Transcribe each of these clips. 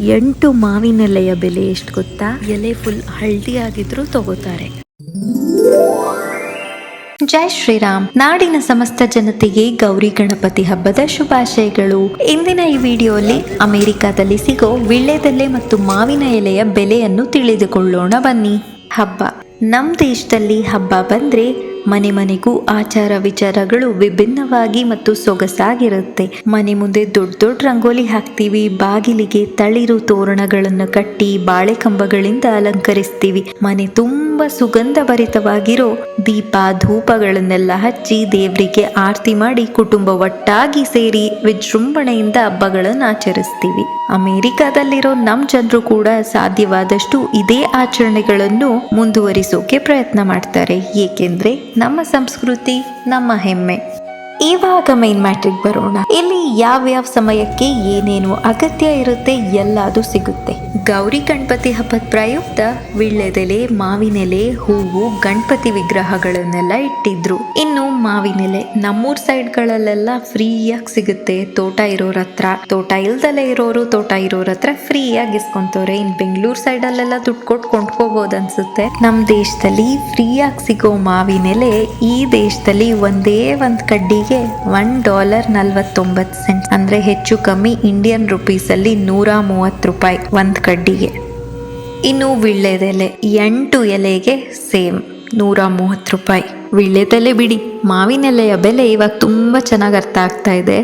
ಎಂಟು ಮಾವಿನೆಲೆಯ ಬೆಲೆ ಎಷ್ಟು ಗೊತ್ತಾ? ಎಲೆ ಫುಲ್ ಹಳ್ದಿ ಆಗಿದ್ರು ತಗೋತಾರೆ. ಜೈ ಶ್ರೀರಾಮ್. ನಾಡಿನ ಸಮಸ್ತ ಜನತೆಗೆ ಗೌರಿ ಗಣಪತಿ ಹಬ್ಬದ ಶುಭಾಶಯಗಳು. ಇಂದಿನ ಈ ವಿಡಿಯೋಲಿ ಅಮೆರಿಕಾದಲ್ಲಿ ಸಿಗೋ ವಿಳ್ಳೆದೆಲೆ ಮತ್ತು ಮಾವಿನ ಎಲೆಯ ಬೆಲೆಯನ್ನು ತಿಳಿದುಕೊಳ್ಳೋಣ ಬನ್ನಿ. ಹಬ್ಬ. ನಮ್ ದೇಶದಲ್ಲಿ ಹಬ್ಬ ಬಂದ್ರೆ ಮನೆ ಮನೆಗೂ ಆಚಾರ ವಿಚಾರಗಳು ವಿಭಿನ್ನವಾಗಿ ಮತ್ತು ಸೊಗಸಾಗಿರುತ್ತೆ. ಮನೆ ಮುಂದೆ ದೊಡ್ಡ ದೊಡ್ಡ ರಂಗೋಲಿ ಹಾಕ್ತೀವಿ, ಬಾಗಿಲಿಗೆ ತಳಿರು ತೋರಣಗಳನ್ನು ಕಟ್ಟಿ ಬಾಳೆ ಕಂಬಗಳಿಂದ ಅಲಂಕರಿಸ್ತೀವಿ. ಮನೆ ತುಂಬಾ ಸುಗಂಧ ಭರಿತವಾಗಿರೋ ದೀಪ ಧೂಪಗಳನ್ನೆಲ್ಲ ಹಚ್ಚಿ ದೇವರಿಗೆ ಆರತಿ ಮಾಡಿ ಕುಟುಂಬ ಒಟ್ಟಾಗಿ ಸೇರಿ ವಿಜೃಂಭಣೆಯಿಂದ ಹಬ್ಬಗಳನ್ನು ಆಚರಿಸ್ತೀವಿ. ಅಮೆರಿಕಾದಲ್ಲಿರೋ ನಮ್ಮ ಜನರು ಕೂಡ ಸಾಧ್ಯವಾದಷ್ಟು ಇದೇ ಆಚರಣೆಗಳನ್ನು ಮುಂದುವರಿಸೋಕೆ ಪ್ರಯತ್ನ ಮಾಡ್ತಾರೆ. ಏಕೆಂದ್ರೆ ನಮ್ಮ ಸಂಸ್ಕೃತಿ, ನಮ್ಮ ಹೆಮ್ಮೆ. ಇವಾಗ ಮೈನ್ ಮ್ಯಾಟ್ರಿಕ್ ಬರೋಣ. ಇಲ್ಲಿ ಯಾವ್ಯಾವ ಸಮಯಕ್ಕೆ ಏನೇನು ಅಗತ್ಯ ಇರುತ್ತೆ ಎಲ್ಲದು ಸಿಗುತ್ತೆ. ಗೌರಿ ಗಣಪತಿ ಹಬ್ಬದ ಪ್ರಯುಕ್ತ ವಿಳ್ಳೆದೆಲೆ ಮಾವಿನೆಲೆ, ಹೂವು, ಗಣಪತಿ ವಿಗ್ರಹಗಳನ್ನೆಲ್ಲ ಇಟ್ಟಿದ್ರು. ಇನ್ನು ಮಾವಿನೆಲೆ ನಮ್ಮೂರ್ ಸೈಡ್ಗಳಲ್ಲೆಲ್ಲ ಫ್ರೀಯಾಗಿ ಸಿಗುತ್ತೆ. ತೋಟ ಇರೋರ ಹತ್ರ, ತೋಟ ಇಲ್ದಲೆ ಇರೋರು ತೋಟ ಇರೋರ ಹತ್ರ ಫ್ರೀಯಾಗಿ ಇಸ್ಕೊಂತವ್ರೆ. ಇನ್ ಬೆಂಗಳೂರು ಸೈಡ್ ಅಲ್ಲೆಲ್ಲ ದುಡ್ಡು ಕೊಟ್ಟು ಕೊಂಡ್ಕೋಬಹುದು ಅನ್ಸುತ್ತೆ. ನಮ್ ದೇಶದಲ್ಲಿ ಫ್ರೀಯಾಗಿ ಸಿಗೋ ಮಾವಿನೆಲೆ ಈ ದೇಶದಲ್ಲಿ ಒಂದೇ ಒಂದ್ ಕಡ್ಡಿಗೆ ಒನ್ ಡಾಲರ್ ನಲ್ವತ್ತೊಂಬತ್ತು ಸೆಂಟ್ ಅಂದ್ರೆ ಹೆಚ್ಚು ಕಮ್ಮಿ ಇಂಡಿಯನ್ ರುಪೀಸಲ್ಲಿ ನೂರ ಮೂವತ್ತು ರೂಪಾಯಿ ಒಂದು ಕಡ್ಡಿಗೆ. ಇನ್ನು ವಿಳ್ಳೆದೆಲೆ ಎಂಟು ಎಲೆಗೆ ಸೇಮ್, ನೂರ ಮೂವತ್ತು ರೂಪಾಯಿ. ವಿಳ್ಳೆದೆಲೆ ಬಿಡಿ ಮಾವಿನ ಎಲೆಯ ಬೆಲೆ ಇವಾಗ ತುಂಬಾ ಚೆನ್ನಾಗಿ ಅರ್ಥ ಆಗ್ತಾ ಇದೆ.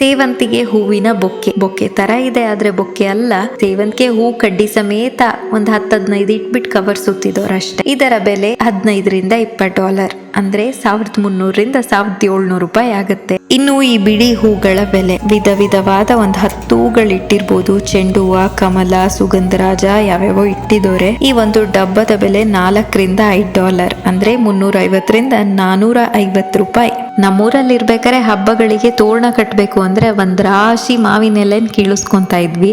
ಸೇವಂತಿಗೆ ಹೂವಿನ ಬೊಕ್ಕೆ ಬೊಕ್ಕೆ ತರ ಇದೆ, ಆದ್ರೆ ಬೊಕ್ಕೆ ಅಲ್ಲ. ಸೇವಂತಿಗೆ ಹೂ ಕಡ್ಡಿ ಸಮೇತ ಒಂದ್ ಹತ್ತು ಹದಿನೈದು ಇಟ್ಬಿಟ್ಟು ಕವರ್ ಸುತ್ತಿದವ್ರು ಅಷ್ಟೇ ಇದರ ಬೆಲೆ ಹದಿನೈದರಿಂದ ಇಪ್ಪತ್ತು ಡಾಲರ್ ಅಂದ್ರೆ ಸಾವಿರದ ಮುನ್ನೂರರಿಂದ ಸಾವಿರದ ಏಳ್ನೂರು ರೂಪಾಯಿ ಆಗುತ್ತೆ. ಇನ್ನು ಈ ಬಿಡಿ ಹೂಗಳ ಬೆಲೆ ವಿಧ ವಿಧವಾದ ಒಂದ್ ಹತ್ತು ಹೂಗಳು ಇಟ್ಟಿರ್ಬೋದು ಚೆಂಡು ಹೂವ ಕಮಲ, ಸುಗಂಧರಾಜ ಯಾವ್ಯಾವೋ ಇಟ್ಟಿದೋರೆ ಈ ಒಂದು ಡಬ್ಬದ ಬೆಲೆ ನಾಲ್ಕರಿಂದ ಐದು ಡಾಲರ್ ಅಂದ್ರೆ ಮುನ್ನೂರ ಐವತ್ತರಿಂದ ನಾನೂರ ಐವತ್ತು ರೂಪಾಯಿ. ನಮ್ಮೂರಲ್ಲಿ ಇರ್ಬೇಕಾರೆ ಹಬ್ಬಗಳಿಗೆ ತೋರಣ ಕಟ್ಟಬೇಕು ಅಂದ್ರೆ ಒಂದ್ ರಾಶಿ ಮಾವಿನ ಎಲೆನ್ ಕೀಳಿಸ್ಕೊಂತ ಇದ್ವಿ.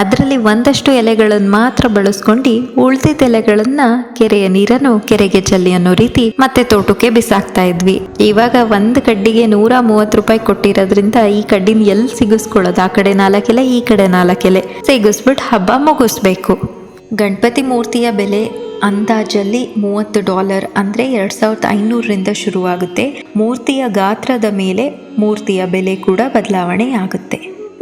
ಅದರಲ್ಲಿ ಒಂದಷ್ಟು ಎಲೆಗಳನ್ನು ಮಾತ್ರ ಬಳಸ್ಕೊಂಡು ಉಳ್ದಿದ್ದ ಎಲೆಗಳನ್ನ ಕೆರೆಯ ನೀರನ್ನು ಕೆರೆಗೆ ಚೆಲ್ಲಿ ಅನ್ನೋ ರೀತಿ ಮತ್ತೆ ತೋಟಕ್ಕೆ ಬಿಸಾಕ್ತಾ ಇದ್ವಿ. ಇವಾಗ ಒಂದು ಕಡ್ಡಿಗೆ ನೂರ ಮೂವತ್ತು ರೂಪಾಯಿ ಕೊಟ್ಟಿರೋದ್ರಿಂದ ಈ ಕಡ್ಡಿನ ಎಲ್ಲಿ ಸಿಗಿಸ್ಕೊಳ್ಳೋದು? ಆ ಕಡೆ ನಾಲ್ಕೆಲೆ, ಈ ಕಡೆ ನಾಲ್ಕೆಲೆ. ಸಿಗಿಸ್ಬಿಟ್ಟು ಹಬ್ಬ ಮುಗಿಸ್ಬೇಕು. ಗಣಪತಿ ಮೂರ್ತಿಯ ಬೆಲೆ ಅಂದಾಜಲ್ಲಿ ಮೂವತ್ತು ಡಾಲರ್ ಅಂದರೆ ಎರಡು ಸಾವಿರದ ಐನೂರರಿಂದ ಶುರುವಾಗುತ್ತೆ. ಮೂರ್ತಿಯ ಗಾತ್ರದ ಮೇಲೆ ಮೂರ್ತಿಯ ಬೆಲೆ ಕೂಡ ಬದಲಾವಣೆ ಆಗುತ್ತೆ.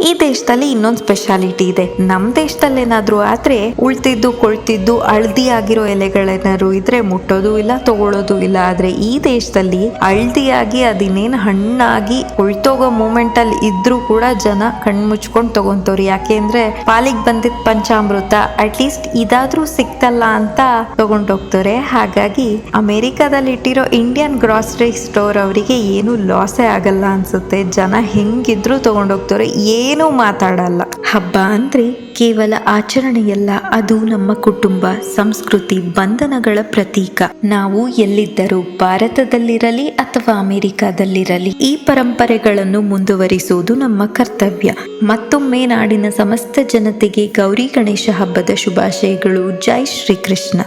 ಈ ದೇಶದಲ್ಲಿ ಇನ್ನೊಂದು ಸ್ಪೆಷಾಲಿಟಿ ಇದೆ. ನಮ್ಮ ದೇಶದಲ್ಲಿ ಏನಾದ್ರು ಆದ್ರೆ ಉಳ್ತಿದ್ದು, ಕೊಳ್ತಿದ್ದು ಹಳದಿ ಆಗಿರೋ ಎಲೆಗಳೇನಾದ್ರು ಇದ್ರೆ ಮುಟ್ಟೋದು ಇಲ್ಲ, ತಗೊಳ್ಳೋದು ಇಲ್ಲ. ಆದ್ರೆ ಈ ದೇಶದಲ್ಲಿ ಹಳ್ದಿಯಾಗಿ, ಅದಿನ್ನೇನು ಹಣ್ಣಾಗಿ ಉಳ್ತೋಗೋ ಮೂಮೆಂಟ್ ಅಲ್ಲಿ ಇದ್ರೂ ಕೂಡ ಜನ ಕಣ್ಮುಚ್ಕೊಂಡು ತಗೊಂತವ್ರಿ. ಯಾಕೆ ಅಂದ್ರೆ ಪಾಲಿಗೆ ಬಂದಿದ್ ಪಂಚಾಮೃತ ಅಟ್ ಲೀಸ್ಟ್ ಇದಾದ್ರೂ ಸಿಕ್ತಲ್ಲ ಅಂತ ತಗೊಂಡೋಗ್ತಾರೆ ಹಾಗಾಗಿ ಅಮೆರಿಕಾದಲ್ಲಿ ಇಟ್ಟಿರೋ ಇಂಡಿಯನ್ ಗ್ರಾಸರಿ ಸ್ಟೋರ್ ಅವರಿಗೆ ಏನು ಲಾಸೇ ಆಗಲ್ಲ ಅನ್ಸುತ್ತೆ. ಜನ ಹೆಂಗಿದ್ರು ತಗೊಂಡೋಗ್ತಾರೆ ಏನೂ ಮಾತಾಡಲ್ಲ. ಹಬ್ಬ ಅಂದ್ರೆ ಕೇವಲ ಆಚರಣೆಯಲ್ಲ, ಅದು ನಮ್ಮ ಕುಟುಂಬ, ಸಂಸ್ಕೃತಿ, ಬಂಧನಗಳ ಪ್ರತೀಕ. ನಾವು ಎಲ್ಲಿದ್ದರೂ ಭಾರತದಲ್ಲಿರಲಿ ಅಥವಾ ಅಮೆರಿಕದಲ್ಲಿರಲಿ, ಈ ಪರಂಪರೆಗಳನ್ನು ಮುಂದುವರಿಸುವುದು ನಮ್ಮ ಕರ್ತವ್ಯ. ಮತ್ತೊಮ್ಮೆ ನಾಡಿನ ಸಮಸ್ತ ಜನತೆಗೆ ಗೌರಿ ಗಣೇಶ ಹಬ್ಬದ ಶುಭಾಶಯಗಳು. ಜೈ ಶ್ರೀಕೃಷ್ಣ.